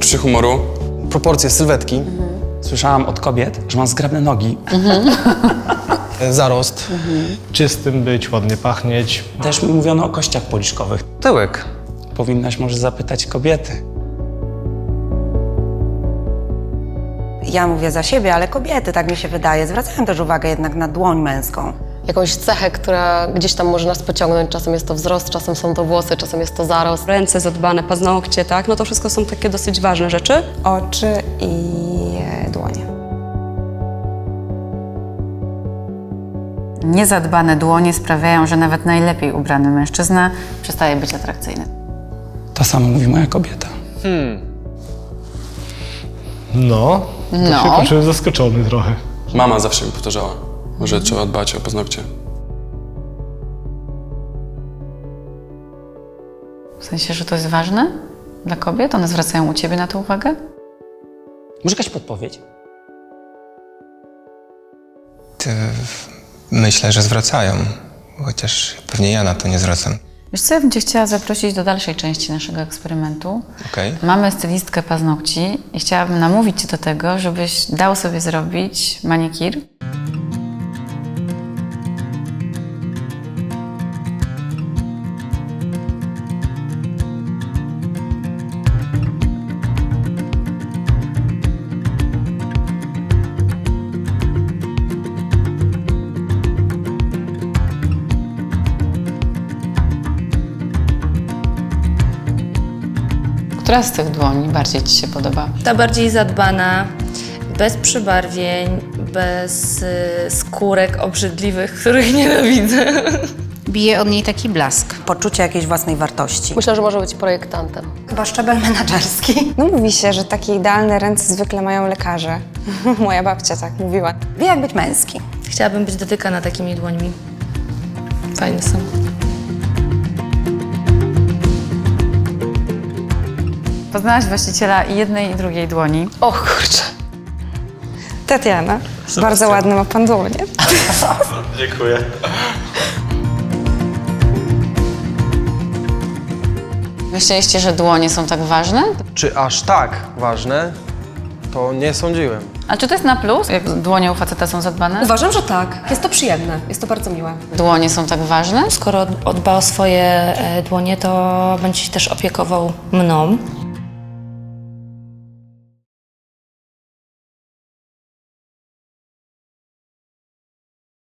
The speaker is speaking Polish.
Poczucie humoru. Proporcje sylwetki, Słyszałam od kobiet, że mam zgrabne nogi. e, zarost. czystym być, ładnie pachnieć. Też mi mówiono o kościach policzkowych. Tyłek. Powinnaś może zapytać kobiety. Ja mówię za siebie, ale kobiety, tak mi się wydaje, zwracają też uwagę jednak na dłoń męską. Jakąś cechę, która gdzieś tam może nas pociągnąć. Czasem jest to wzrost, czasem są to włosy, czasem jest to zarost. Ręce zadbane, paznokcie, tak? No to wszystko są takie dosyć ważne rzeczy. oczy i e, dłonie. Niezadbane dłonie sprawiają, że nawet najlepiej ubrany mężczyzna przestaje być atrakcyjny. To samo mówi moja kobieta. No, to No. się poczułem zaskoczony trochę. Mama zawsze mi powtarzała, że trzeba dbać o paznokcie. W sensie, że to jest ważne dla kobiet? One zwracają u ciebie na to uwagę? Może jakaś podpowiedź? Ty, myślę, że zwracają, chociaż pewnie ja na to nie zwracam. Wiesz co, ja bym cię chciała zaprosić do dalszej części naszego eksperymentu. Okej? Mamy stylistkę paznokci i chciałabym namówić cię do tego, żebyś dał sobie zrobić manikir. Która z tych dłoni bardziej ci się podoba? Ta bardziej zadbana, bez przybarwień, bez y, skórek obrzydliwych, których nienawidzę. Bije od niej taki blask. Poczucie jakiejś własnej wartości. Myślę, że może być projektantem. Chyba szczebel menadżerski. No mówi się, że takie idealne ręce zwykle mają lekarze. Moja babcia tak mówiła. Wie jak być męski. Chciałabym być dotykana takimi dłońmi. Fajne są. Poznałaś właściciela jednej i drugiej dłoni. O kurczę. Tatiana, bardzo ładne ma pan dłonie. Dziękuję. Myśleliście, że dłonie są tak ważne? Czy aż tak ważne, to nie sądziłem. A czy to jest na plus, jak dłonie u faceta są zadbane? Uważam, że tak. Jest to przyjemne, jest to bardzo miłe. Dłonie są tak ważne? Skoro dba o swoje e, dłonie, to będzie się też opiekował mną.